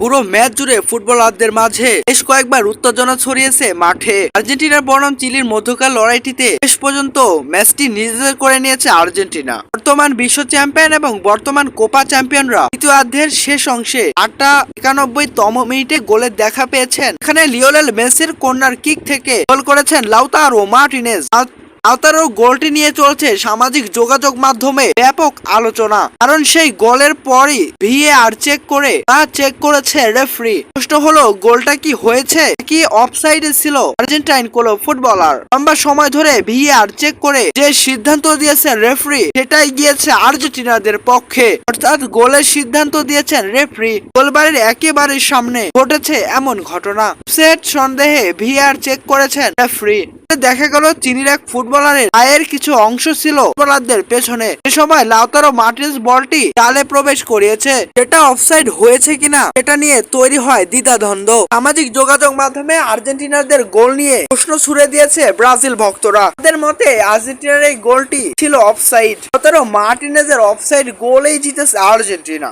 পুরো ম্যাচ জুড়ে ফুটবলারদের মাঝে বেশ কয়েকবার উত্তেজনা ছড়িয়েছে মাঠে। আর্জেন্টিনার বনাম চিলির মধ্যকার লড়াইটিতে শেষ পর্যন্ত ম্যাচটি নিজেদের করে নিয়েছে আর্জেন্টিনা। বর্তমান বিশ্ব চ্যাম্পিয়ন এবং বর্তমান কোপা চ্যাম্পিয়নরা দ্বিতীয়ার্ধের শেষ অংশে আটটা একানব্বই তম মিনিটে গোলের দেখা পেয়েছেন। এখানে লিওনেল মেসির কর্নার কিক থেকে গোল করেছেন লাউতা আর লাউতারো মার্টিনেজ। আওতারও গোলটি নিয়ে চলছে সামাজিক যোগাযোগ মাধ্যমে ব্যাপক আলোচনা। কারণ সেই গোলের পরই ভিএআর চেক করে, তা চেক করেছে রেফারি। প্রশ্ন হলো, গোলটা কি হয়েছে? কি অফসাইডে ছিল আর্জেন্টাইন কোলো ফুটবলার? লম্বা সময় ধরে ভিএআর চেক করে যে সিদ্ধান্ত দিয়েছেন রেফারি, সেটাই গিয়েছে আর্জেন্টিনাদের পক্ষে। অর্থাৎ গোলের সিদ্ধান্ত দিয়েছেন রেফারি। গোলবাড়ির একেবারে সামনে ঘটেছে এমন ঘটনা। সেট সন্দেহে ভিআর চেক করেছেন রেফারি। দেখা গেল চিনির এক ফুটবলারের পায়ের কিছু অংশ ছিল ফুটবলারদের পেছনে। সে সময় লাউতারো মার্টিন্স বলটি জালে প্রবেশ করিয়েছে। সেটা অফসাইড হয়েছে কিনা এটা নিয়ে তৈরি হয় দ্বিধাদ্বন্দ্ব। সামাজিক যোগাযোগ মাধ্যমে আর্জেন্টিনাদের গোল নিয়ে প্রশ্ন ছুড়ে দিয়েছে ব্রাজিল ভক্তরা। তাদের মতে, আর্জেন্টিনার এই গোলটি ছিল অফসাইড। লাউতারো মার্টিনেজের অফসাইড গোলেই জিতেছে আর্জেন্টিনা।